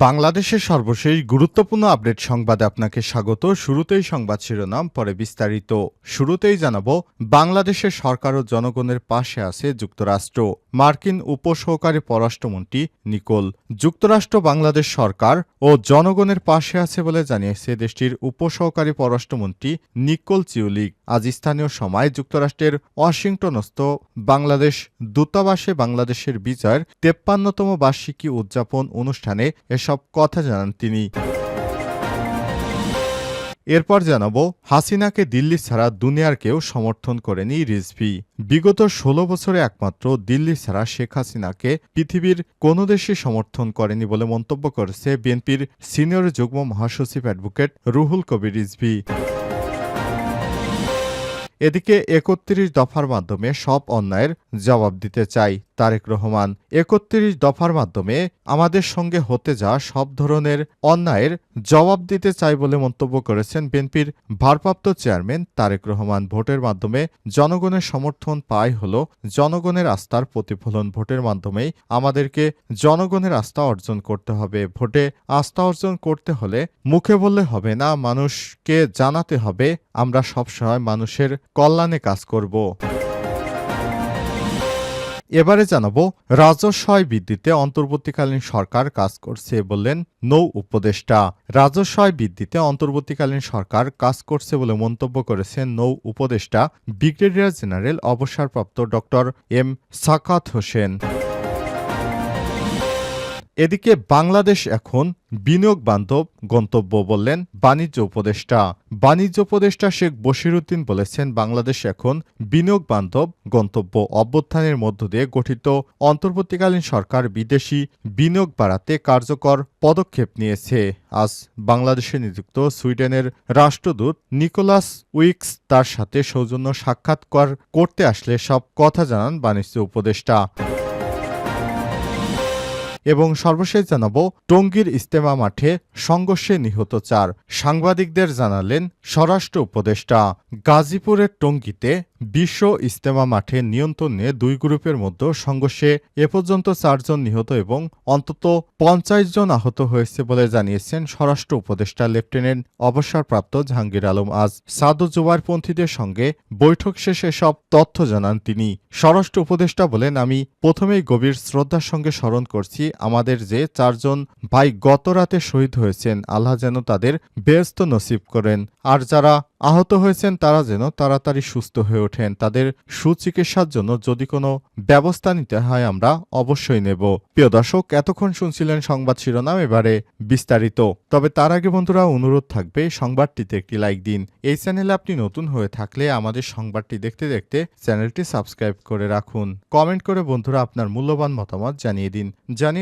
বাংলাদেশের সর্বশেষ গুরুত্বপূর্ণ আপডেট সংবাদে আপনাকে স্বাগত। শুরুতেই সংবাদ শিরোনাম, পরে বিস্তারিত। শুরুতেই জানাব, বাংলাদেশের সরকার ও জনগণের পাশে আছে যুক্তরাষ্ট্র। মার্কিন উপসহকারী পররাষ্ট্রমন্ত্রী নিকোল। যুক্তরাষ্ট্র, বাংলাদেশ সরকার ও জনগণের পাশে আছে বলে জানিয়েছে দেশটির উপসহকারী পররাষ্ট্রমন্ত্রী নিকোল চিউলিক। আজ স্থানীয় সময় যুক্তরাষ্ট্রের ওয়াশিংটনস্থ বাংলাদেশ দূতাবাসে বাংলাদেশের বিজয়ের তেপ্পান্নতম বার্ষিকী উদযাপন অনুষ্ঠানে এসব কথা জানান তিনি। এরপর জানাব, হাসিনাকে দিল্লি ছাড়া দুনিয়ার কেউ সমর্থন করেনি রিজভি। বিগত ষোলো বছরে একমাত্র দিল্লি ছাড়া শেখ হাসিনাকে পৃথিবীর কোনো দেশে সমর্থন করেনি বলে মন্তব্য করেছে বিএনপির সিনিয়র যুগ্ম মহাসচিব অ্যাডভোকেট রুহুল কবির রিজভি। এদিকে একত্রিশ দফার মাধ্যমে সব অন্যায়ের জবাব দিতে চাই তারেক রহমান। একত্রিশ দফার মাধ্যমে আমাদের সঙ্গে হতে যাওয়া সব ধরনের অন্যায়ের জবাব দিতে চাই বলে মন্তব্য করেছেন বিএনপির ভারপ্রাপ্ত চেয়ারম্যান তারেক রহমান। ভোটের মাধ্যমে জনগণের সমর্থন পায় হল জনগণের আস্থার প্রতিফলন। ভোটের মাধ্যমেই আমাদেরকে জনগণের আস্থা অর্জন করতে হবে। ভোটে আস্থা অর্জন করতে হলে মুখে বললে হবে না, মানুষকে জানাতে হবে। আমরা সবসময় মানুষের কল্যাণে কাজ করব। এবারে জানাব, রাজস্বয় বৃদ্ধিতে অন্তর্বর্তীকালীন সরকার কাজ করছে বললেন নৌ উপদেষ্টা। রাজস্বয় বৃদ্ধিতে অন্তর্বর্তীকালীন সরকার কাজ করছে বলে মন্তব্য করেছেন নৌ উপদেষ্টা, ব্রিগেডিয়ার জেনারেল অবসরপ্রাপ্ত ডক্টর এম সাকাত হোসেন। এদিকে বাংলাদেশ এখন বিনিয়োগ বান্ধব গন্তব্য বললেন বাণিজ্য উপদেষ্টা। বাণিজ্য উপদেষ্টা শেখ বশিরুদ্দিন বলেছেন, বাংলাদেশ এখন বিনিয়োগ বান্ধব গন্তব্য অভ্যুত্থানের মধ্য দিয়ে গঠিত। অন্তর্বর্তীকালীন সরকার বিদেশি বিনিয়োগ বাড়াতে কার্যকর পদক্ষেপ নিয়েছে। আজ বাংলাদেশে নিযুক্ত সুইডেনের রাষ্ট্রদূত নিকোলাস উইক্স তার সাথে সৌজন্য সাক্ষাৎকার করতে আসলে সব কথা জানান বাণিজ্য উপদেষ্টা। এবং সর্বশেষ জানাব, টঙ্গীর ইস্তেমা মাঠে সংঘর্ষে নিহত চার। সাংবাদিকদের জানালেন স্বরাষ্ট্র উপদেষ্টা। গাজীপুরের টঙ্গীতে বিশ্ব ইস্তেমা মাঠে নিয়ন্ত্রণে দুই গ্রুপের মধ্যে সংঘর্ষে এ পর্যন্ত চারজন নিহত এবং অন্তত পঞ্চাশ জন আহত হয়েছে বলে জানিয়েছেন স্বরাষ্ট্র উপদেষ্টা লেফটেন্যান্ট অবসরপ্রাপ্ত জাহাঙ্গীর আলম। আজ সাদু জোয়ারপন্থীদের সঙ্গে বৈঠক শেষে সব তথ্য জানান তিনি। স্বরাষ্ট্র উপদেষ্টা বলেন, আমি প্রথমেই গভীর শ্রদ্ধার সঙ্গে স্মরণ করছি আমাদের যে চারজন ভাই গত রাতে শহীদ হয়েছেন, আল্লাহ যেন তাদের ব্যস্ত নসিব করেন। আর যারা আহত হয়েছেন, তারা যেন তাড়াতাড়ি সুস্থ হয়ে ওঠেন। তাদের সুচিকিৎসার জন্য যদি কোনো ব্যবস্থা নিতে হয়, আমরা অবশ্যই নেব। প্রিয় দর্শক, এতক্ষণ শুনছিলেন সংবাদ শিরোনাম, এবারে বিস্তারিত। তবে তার আগে বন্ধুরা, অনুরোধ থাকবে, সংবাদটিতে একটি লাইক দিন। এই চ্যানেলে আপনি নতুন হয়ে থাকলে আমাদের সংবাদটি দেখতে দেখতে চ্যানেলটি সাবস্ক্রাইব করে রাখুন। কমেন্ট করে বন্ধুরা আপনার মূল্যবান মতামত জানিয়ে দিন। জানিয়ে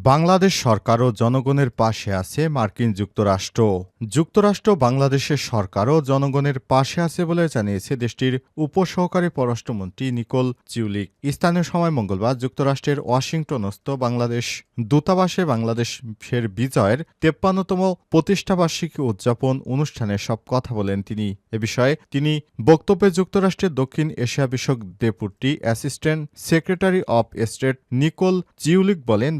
বাংলাদেশ সরকার ও জনগণের পাশে আছে মার্কিন যুক্তরাষ্ট্র। যুক্তরাষ্ট্র বাংলাদেশের সরকার ও জনগণের পাশে আছে বলে জানিয়েছে দেশটির উপসহকারী পররাষ্ট্রমন্ত্রী নিকোল চিউলিক। স্থানীয় সময় মঙ্গলবার যুক্তরাষ্ট্রের ওয়াশিংটনস্থ বাংলাদেশ দূতাবাসে বাংলাদেশের বিজয়ের তেপ্পান্নতম প্রতিষ্ঠাবার্ষিকী উদযাপন অনুষ্ঠানে সব কথা বলেন তিনি। এ বিষয়ে তিনি বক্তব্যে যুক্তরাষ্ট্রের দক্ষিণ এশিয়া বিষয়ক deputy assistant secretary of state Nicole Chulick বলেন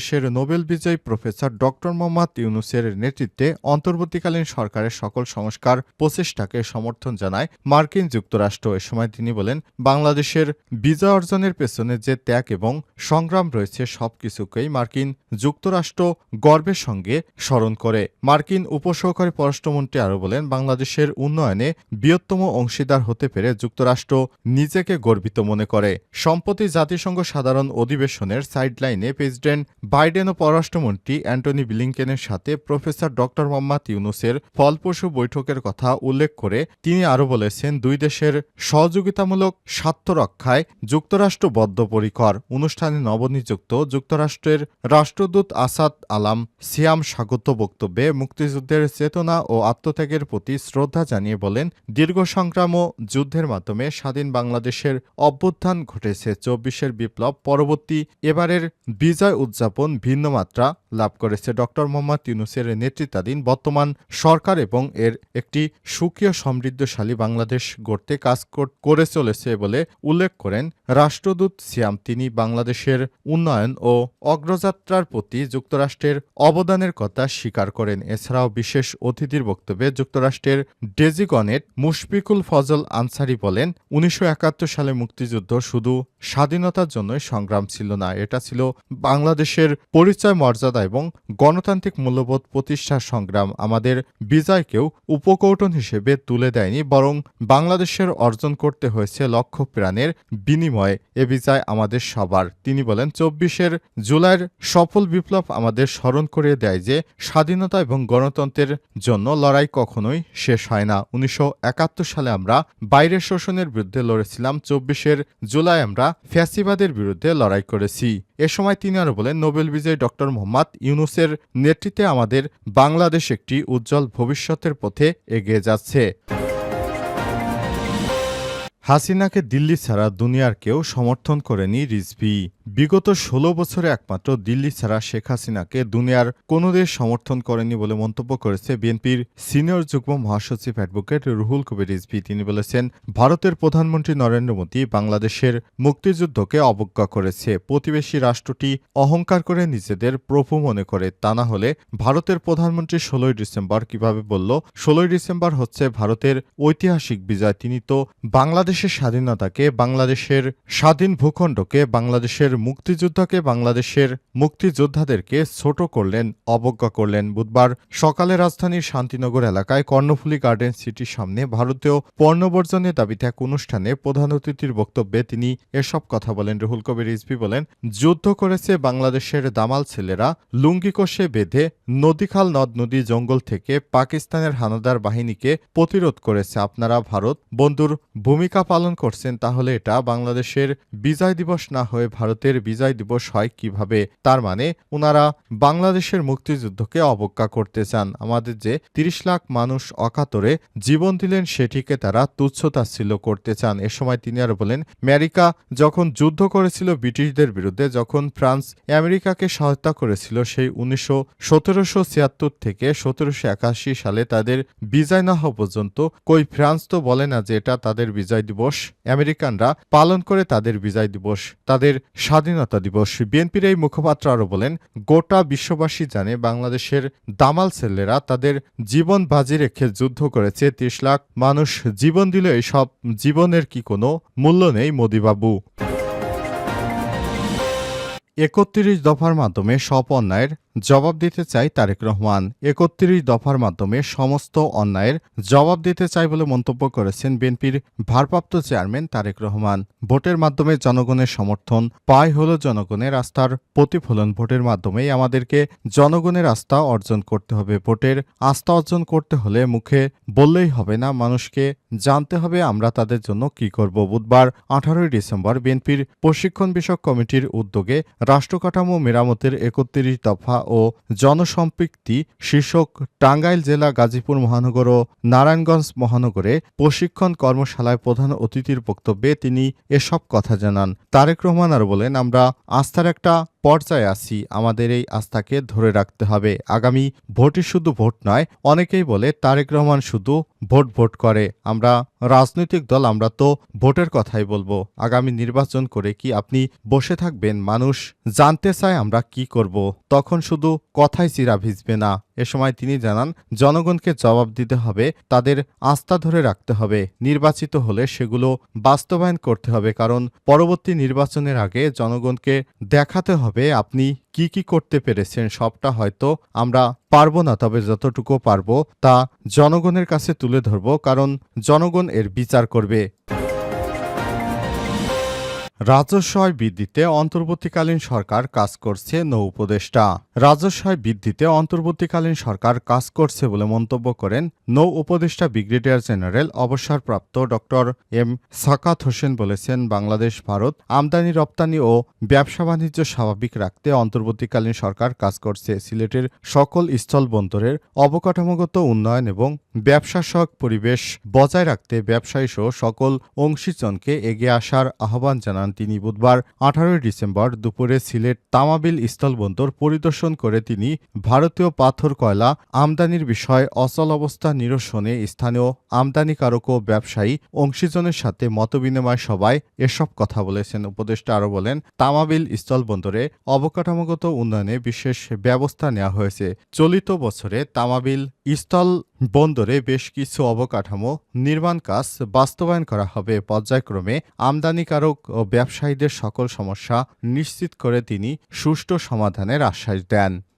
বাংলাদেশের নোবেল বিজয়ী প্রফেসর ডক্টর মোহাম্মদ ইউনুসের নেতৃত্বে অন্তর্বর্তীকালীন সরকারের সকল সংস্কার প্রচেষ্টাকে সমর্থন জানায় মার্কিন যুক্তরাষ্ট্র। এ সময় তিনি বলেন, বাংলাদেশের বিজয় অর্জনের পেছনে যে ত্যাগ এবং সংগ্রাম রয়েছে সবকিছুকেই মার্কিন যুক্তরাষ্ট্র গর্বের সঙ্গে স্মরণ করে। মার্কিন উপসহকারী পররাষ্ট্রমন্ত্রী আরও বলেন, বাংলাদেশের উন্নয়নে বৃহত্তম অংশীদার হতে পেরে যুক্তরাষ্ট্র নিজেকে গর্বিত মনে করে। সম্প্রতি জাতিসংঘ সাধারণ অধিবেশনের সাইডলাইনে প্রেসিডেন্ট বাইডেন ও পররাষ্ট্রমন্ত্রী অ্যান্টনি বিলিংকেনের সাথে প্রফেসর ডক্টর মোহাম্মদ ইউনুসের ফলপ্রসূ বৈঠকের কথা উল্লেখ করে তিনি আরও বলেছেন, দুই দেশের সহযোগিতামূলক স্বার্থ রক্ষায় যুক্তরাষ্ট্র বদ্ধপরিকর। অনুষ্ঠানে নবনিযুক্ত যুক্তরাষ্ট্রের রাষ্ট্রদূত আসাদ আলাম সিয়াম স্বাগত বক্তব্যে মুক্তিযুদ্ধের চেতনা ও আত্মত্যাগের প্রতি শ্রদ্ধা জানিয়ে বলেন, দীর্ঘ সংগ্রাম ও যুদ্ধের মাধ্যমে স্বাধীন বাংলাদেশের অভ্যুত্থান ঘটেছে। চব্বিশের বিপ্লব পরবর্তী এবারের বিজয় উদযাপন ভিন্ন মাত্রা লাভ করেছে ডক্টর মোহাম্মদ ইউনুসের নেতৃত্বাধীন বর্তমান সরকার এবং এর একটি সুখীয় সমৃদ্ধশালী বাংলাদেশ গড়তে কাজ করে চলেছে বলে উল্লেখ করেন রাষ্ট্রদূত সিয়াম। তিনি বাংলাদেশের উন্নয়ন ও অগ্রযাত্রার প্রতি যুক্তরাষ্ট্রের অবদানের কথা স্বীকার করেন। এছাড়াও বিশেষ অতিথির বক্তব্যে যুক্তরাষ্ট্রের ডেজিগনেট মুশফিকুল ফজল আনসারি বলেন, উনিশশো একাত্তর সালে মুক্তিযুদ্ধ শুধু স্বাধীনতার জন্যই সংগ্রাম ছিল না। এটা ছিল বাংলাদেশের পরিচয়, মর্যাদা এবং গণতান্ত্রিক মূল্যবোধ প্রতিষ্ঠার সংগ্রাম। আমাদের বিজয়কেও উপকৌটন হিসেবে তুলে দেয়নি, বরং বাংলাদেশের অর্জন করতে হয়েছে লক্ষ প্রাণের বিনিময়ে। এ বিজয় আমাদের সবার। তিনি বলেন, চব্বিশের জুলাইয়ের সফল বিপ্লব আমাদের স্মরণ করে দেয় যে স্বাধীনতা এবং গণতন্ত্রের জন্য লড়াই কখনোই শেষ হয় না। উনিশশো একাত্তর সালে আমরা বাইরের শোষণের বিরুদ্ধে লড়েছিলাম। চব্বিশের জুলাই আমরা ফ্যাসিবাদের বিরুদ্ধে লড়াই করেছি। এ সময় তিনি আরও বলেন, নোবেল বিজয়ী ডক্টর মোহাম্মদ ইউনুসের নেতৃত্বে আমাদের বাংলাদেশ একটি উজ্জ্বল ভবিষ্যতের পথে এগিয়ে যাচ্ছে। হাসিনাকে দিল্লি ছাড়া দুনিয়ার কেউ সমর্থন করেনি রিজভি। বিগত ষোলো বছরে একমাত্র দিল্লি ছাড়া শেখ হাসিনাকে দুনিয়ার কোনো দেশ সমর্থন করেনি বলে মন্তব্য করেছে বিএনপির সিনিয়র যুগ্ম মহাসচিব অ্যাডভোকেট রুহুল কবির রিজভি। তিনি বলেছেন, ভারতের প্রধানমন্ত্রী নরেন্দ্র মোদী বাংলাদেশের মুক্তিযুদ্ধকে অবজ্ঞা করেছে। প্রতিবেশী রাষ্ট্রটি অহংকার করে নিজেদের প্রভু মনে করে। তা না হলে ভারতের প্রধানমন্ত্রী ষোলোই ডিসেম্বর কীভাবে বলল, ষোলোই ডিসেম্বর হচ্ছে ভারতের ঐতিহাসিক বিজয় তিনি তো বাংলাদেশের স্বাধীনতাকে, বাংলাদেশের স্বাধীন ভূখণ্ডকে, বাংলাদেশের মুক্তিযুদ্ধকে বাংলাদেশের মুক্তিযোদ্ধাদেরকে ছোট করলেন, অবজ্ঞা করলেন। বুধবার সকালে রাজধানীর শান্তিনগর এলাকায় কর্ণফুলী গার্ডেন সিটির সামনে ভারতীয় পণ্যবর্জনের দাবিতে এক অনুষ্ঠানে প্রধান অতিথির বক্তব্যে তিনি এসব কথা বলেন। রুহুল কবির রিজভি বলেন, যুদ্ধ করেছে বাংলাদেশের দামাল ছেলেরা। লুঙ্গি কষে বেঁধে নদীখাল নদ নদী জঙ্গল থেকে পাকিস্তানের হানাদার বাহিনীকে প্রতিরোধ করেছে। আপনারা ভারত, বন্ধুর ভূমিকা পালন করছেন, তাহলে এটা বাংলাদেশের বিজয় দিবস না হয়ে ভারতের বিজয় দিবস হয় কীভাবে? তার মানে ওনারা বাংলাদেশের মুক্তিযুদ্ধকে অবজ্ঞা করতে চান। আমাদের যে তিরিশ লাখ মানুষ অকাতরে জীবন দিলেন, সেটিকে তারা তুচ্ছতাচ্ছিল্য করতে চান। এ সময় তিনি আরও বলেন, আমেরিকা যখন যুদ্ধ করেছিল ব্রিটিশদের বিরুদ্ধে, যখন ফ্রান্স আমেরিকাকে সহায়তা করেছিল, সেই উনিশশো সতেরোশো ছিয়াত্তর থেকে সতেরোশো একাশি সালে তাদের বিজয় না হওয়া পর্যন্ত, কই ফ্রান্স তো বলে না যে এটা তাদের বিজয় দিবস, আমেরিকানরা পালন করে তাদের বিজয় দিবস। তাদের স্বাধীনতা দিবস। বিএনপির এই মুখপাত্র আরও বলেন, গোটা বিশ্ববাসী জানে বাংলাদেশের দামাল ছেলেরা তাদের জীবন বাজি রেখে যুদ্ধ করেছে। তিরিশ লাখ মানুষ জীবন দিল এইসব জীবনের কি কোনো মূল্য নেই মোদিবাবু। একত্রিশ দফার মাধ্যমে সব অন্যায়ের জবাব দিতে চাই তারেক রহমান। একত্রিশ দফার মাধ্যমে সমস্ত অন্যায়ের জবাব দিতে চাই বলে মন্তব্য করেছেন বিএনপির ভারপ্রাপ্ত চেয়ারম্যান তারেক রহমান। ভোটের মাধ্যমে জনগণের সমর্থন পায় হল জনগণের আস্থার প্রতিফলন। ভোটের মাধ্যমেই আমাদেরকে জনগণের আস্থা অর্জন করতে হবে। ভোটের আস্থা অর্জন করতে হলে মুখে বললেই হবে না, মানুষকে জানতে হবে আমরা তাদের জন্য কি করব। বুধবার আঠারোই ডিসেম্বর বিএনপির প্রশিক্ষণ বিষয়ক কমিটির উদ্যোগে রাষ্ট্রকাঠামো মেরামতের একত্রিশ দফা ও জনসম্পৃক্তি শীর্ষক টাঙ্গাইল জেলা গাজীপুর মহানগর ও নারায়ণগঞ্জ মহানগরে প্রশিক্ষণ কর্মশালায় প্রধান অতিথির বক্তব্যে তিনি এসব কথা জানান। তারেক রহমান আর বলেন, আমরা আস্থার একটা পর্যায়ে আছি, আমাদের এই আস্থাকে ধরে রাখতে হবে। আগামী ভোটই শুধু ভোট নয়, অনেকেই বলে তারেক রহমান শুধু ভোট ভোট করে। আমরা রাজনৈতিক দল, আমরা তো ভোটের কথাই বলব। আগামী নির্বাচন করে কি আপনি বসে থাকবেন? মানুষ জানতে চায় আমরা কি করব। তখন শুধু কথাই চিরা ভিজবে না। এ সময় তিনি জানান, জনগণকে জবাব দিতে হবে, তাদের আস্থা ধরে রাখতে হবে। নির্বাচিত হলে সেগুলো বাস্তবায়ন করতে হবে, কারণ পরবর্তী নির্বাচনের আগে জনগণকে দেখাতে হবে আপনি কি কি করতে পেরেছেন সবটা হয়তো আমরা পারব না, তবে যতটুকু পারব তা জনগণের কাছে তুলে ধরব, কারণ জনগণ এর বিচার করবে। রাজস্ব আয় বৃদ্ধিতে অন্তর্বর্তীকালীন সরকার কাজ করছে, নৌ উপদেষ্টা। রাজস্ব আয় বৃদ্ধিতে অন্তর্বর্তীকালীন সরকার কাজ করছে বলে মন্তব্য করেন নৌ উপদেষ্টা ব্রিগেডিয়ার জেনারেল, অবসরপ্রাপ্ত ডক্টর এম. সাকাত হোসেন বলেছেন, বাংলাদেশ, ভারত আমদানি, রপ্তানি ও ব্যবসা বাণিজ্য স্বাভাবিক রাখতে অন্তর্বর্তীকালীন সরকার কাজ করছে। সিলেটের সকল স্থল বন্দরের অবকাঠামোগত উন্নয়ন এবং ব্যবসা সহক পরিবেশ বজায় রাখতে ব্যবসায়ী সহ সকল অংশীজনকে এগিয়ে আসার আহ্বান জানান তিনি বুধবার আঠারোই ডিসেম্বর দুপুরে সিলেট তামাবিল স্থলবন্দর পরিদর্শন করে তিনি ভারতীয় পাথর কয়লা আমদানির বিষয়ে অচল অবস্থা নিরসনে স্থানীয় আমদানিকারক ও ব্যবসায়ী অংশীজনের সাথে মতবিনিময় সভায় এসব কথা বলেছেন। উপদেষ্টা আরও বলেন, তামাবিল স্থলবন্দরে অবকাঠামোগত উন্নয়নে বিশেষ ব্যবস্থা নেওয়া হয়েছে। চলিত বছরে তামাবিল স্থল বন্দরে বেশ কিছু অবকাঠামো নির্মাণ কাজ বাস্তবায়ন করা হবে। পর্যায়ক্রমে আমদানিকারক ও ব্যবসায়ীদের সকল সমস্যা নিশ্চিত করে তিনি সুষ্ঠু সমাধানের আশ্বাস দেন।